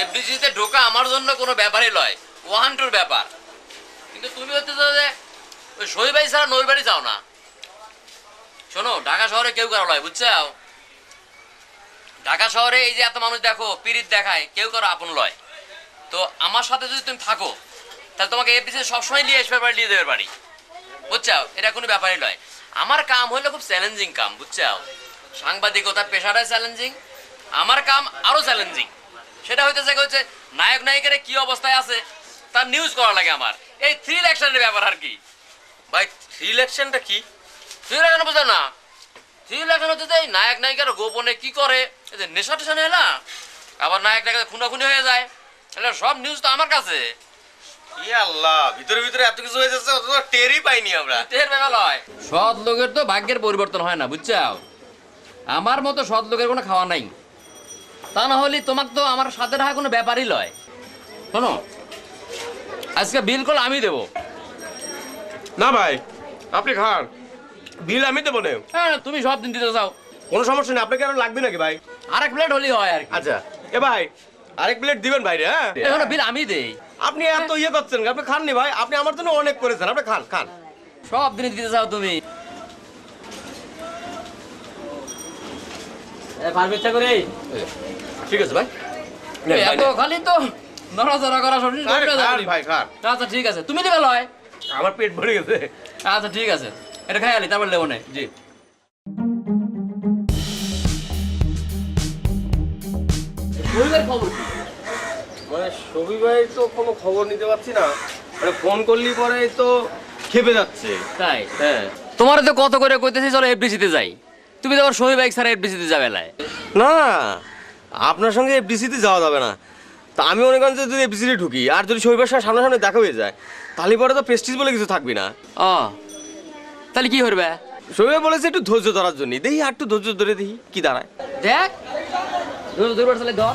এফডিসিতে ঢোকা আমার জন্য কোনো ব্যাপারই লয় ওয়ান টুর ব্যাপার। কিন্তু তুমি যে ওই ছাড়া বাড়ি যাও না। শোনো, ঢাকা শহরে কেউ কারও লয়, বুঝছাও? ঢাকা শহরে এই যে এত মানুষ দেখো পিরিত দেখায়, কেউ কারও আপন লয়। তো আমার সাথে যদি তুমি থাকো, তাহলে তোমাকে এফডিসি সবসময় নিয়ে আসবে বাড়ি, নিয়ে দেবে বাড়ি। বুঝছাও? এটা কোনো ব্যাপারই নয় আমার কাম হলো খুব চ্যালেঞ্জিং কাম, বুঝছাও? সাংবাদিকতা পেশাটাই চ্যালেঞ্জিং আমার কাম আরও চ্যালেঞ্জিং সেটা হইতেছে হচ্ছে নায়ক নায়িকারে কি অবস্থায় আছে তার নিউজ করা লাগে আমার। এই থ্রিল অ্যাকশনের ব্যাপার আর কি। ভাই থ্রিল অ্যাকশনটা কি? থ্রিল অ্যাকশন বুঝো না। থ্রিল অ্যাকশন হচ্ছে যে এই নায়ক নায়িকার গোপনে কি করে এই যে নেশা টেশা নেয় না আবার নায়ক নায়িকা খুনাখুনি হয়ে যায়। তাহলে সব নিউজ তো আমার কাছে। ই আল্লাহ ভিতরে ভিতরে এত কিছু হয়ে যাচ্ছে অত টেরই পাইনি আমরা। টের ব্যাপার হয় সৎ লোকের তো ভাগ্যের পরিবর্তন হয় না বুঝছাও? আমার মতো সৎ লোকের কোনো খাওয়া নাই। তা না হলে তোমাকে তো আমার সাথে রাখা কোনো ব্যাপারই লয়। শোনো আজকে বিল কল আমি দেবো। না ভাই আপনি খান। বিল আমি দেবো না। হ্যাঁ তুমি সব দিন দিতে চাও। কোনো সমস্যা নেই আপনাকে আরও লাগবে নাকি ভাই? আরেক প্লেট হলেই হয় আর কি। আচ্ছা এ ভাই আরেক প্লেট দিবেন ভাই রে হ্যাঁ? এখন বিল আমি দেই। আপনি এত ইয়ে করছেন আপনি খাননি ভাই আপনি আমার জন্য অনেক করেছেন আপনি খান খান। সব দিন দিতে চাও তুমি। ঠিক আছে ভাই। এত খালি তো নড়াচড়া করা সব খান, খান, ভাই খান। আচ্ছা ঠিক আছে। তুমি দিবে লয়। আমার পেট ভরে গেছে। আচ্ছা ঠিক আছে। এটা খাই আলি তারপর লেবো নাই জি। খবর মানে সবি ভাই তো কোনো খবর নিতে পারছি না। মানে ফোন করলি পরে তো খেপে যাচ্ছে। তাই? হ্যাঁ। তোমার তো কত করে কইতেছি চলো এফডিসিতে যাই। তুমি তো আবার শহীদ বাইক ছাড়া এফডিসিতে যাবে লাই। না আপনার সঙ্গে এফডিসিতে যাওয়া যাবে না। তা আমি মনে করেন যে যদি এফডিসিতে ঢুকি আর যদি শৈবাস সামনাসামনি দেখা হয়ে যায় তাহলে পরে তো প্রেস্টিজ বলে কিছু থাকবি না। ও তাহলে কি করবে? শৈবাস বলেছে একটু ধৈর্য ধরার জন্য। দেখি আর একটু ধৈর্য ধরে দেখি কি দাঁড়ায়। দেখ। ধৈর্য ধরে তাহলে ধর।